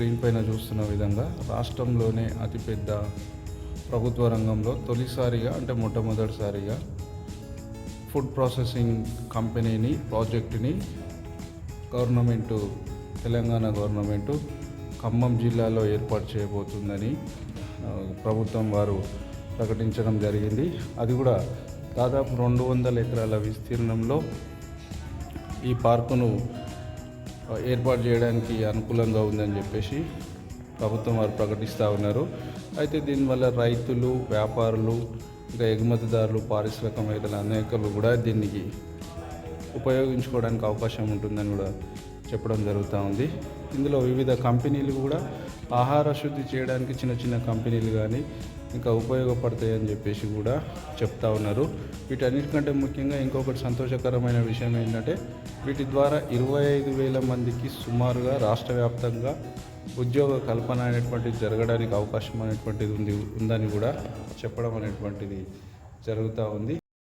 Screen పైన చూస్తున్న విధంగా రాష్ట్రంలోనే అతిపెద్ద ప్రభుత్వ రంగంలో తొలిసారిగా అంటే మొట్టమొదటిసారిగా ఫుడ్ ప్రాసెసింగ్ కంపెనీని ప్రాజెక్టుని గవర్నమెంటు తెలంగాణ గవర్నమెంటు ఖమ్మం జిల్లాలో ఏర్పాటు చేయబోతుందని ప్రభుత్వం వారు ప్రకటించడం జరిగింది. అది కూడా దాదాపు రెండు వందల ఎకరాల విస్తీర్ణంలో ఈ పార్కును ఏర్పాటు చేయడానికి అనుకూలంగా ఉందని చెప్పేసి ప్రభుత్వం వారు ప్రకటిస్తూ ఉన్నారు. అయితే దీనివల్ల రైతులు వ్యాపారులు ఇంకా ఎగుమతిదారులు పారిశ్రామికవేత్తలు అనేకలు కూడా దీనికి ఉపయోగించుకోవడానికి అవకాశం ఉంటుందని కూడా చెప్పడం జరుగుతూ ఉంది. ఇందులో వివిధ కంపెనీలు కూడా ఆహార శుద్ధి చేయడానికి చిన్న చిన్న కంపెనీలు కానీ ఇంకా ఉపయోగపడతాయని చెప్పేసి కూడా చెప్తా ఉన్నారు. వీటన్నిటికంటే ముఖ్యంగా ఇంకొకటి సంతోషకరమైన విషయం ఏంటంటే వీటి ద్వారా ఇరవై ఐదు వేల మందికి సుమారుగా రాష్ట్ర వ్యాప్తంగా ఉద్యోగ కల్పన అనేటువంటిది జరగడానికి అవకాశం అనేటువంటిది ఉంది ఉందని కూడా చెప్పడం అనేటువంటిది జరుగుతూ ఉంది.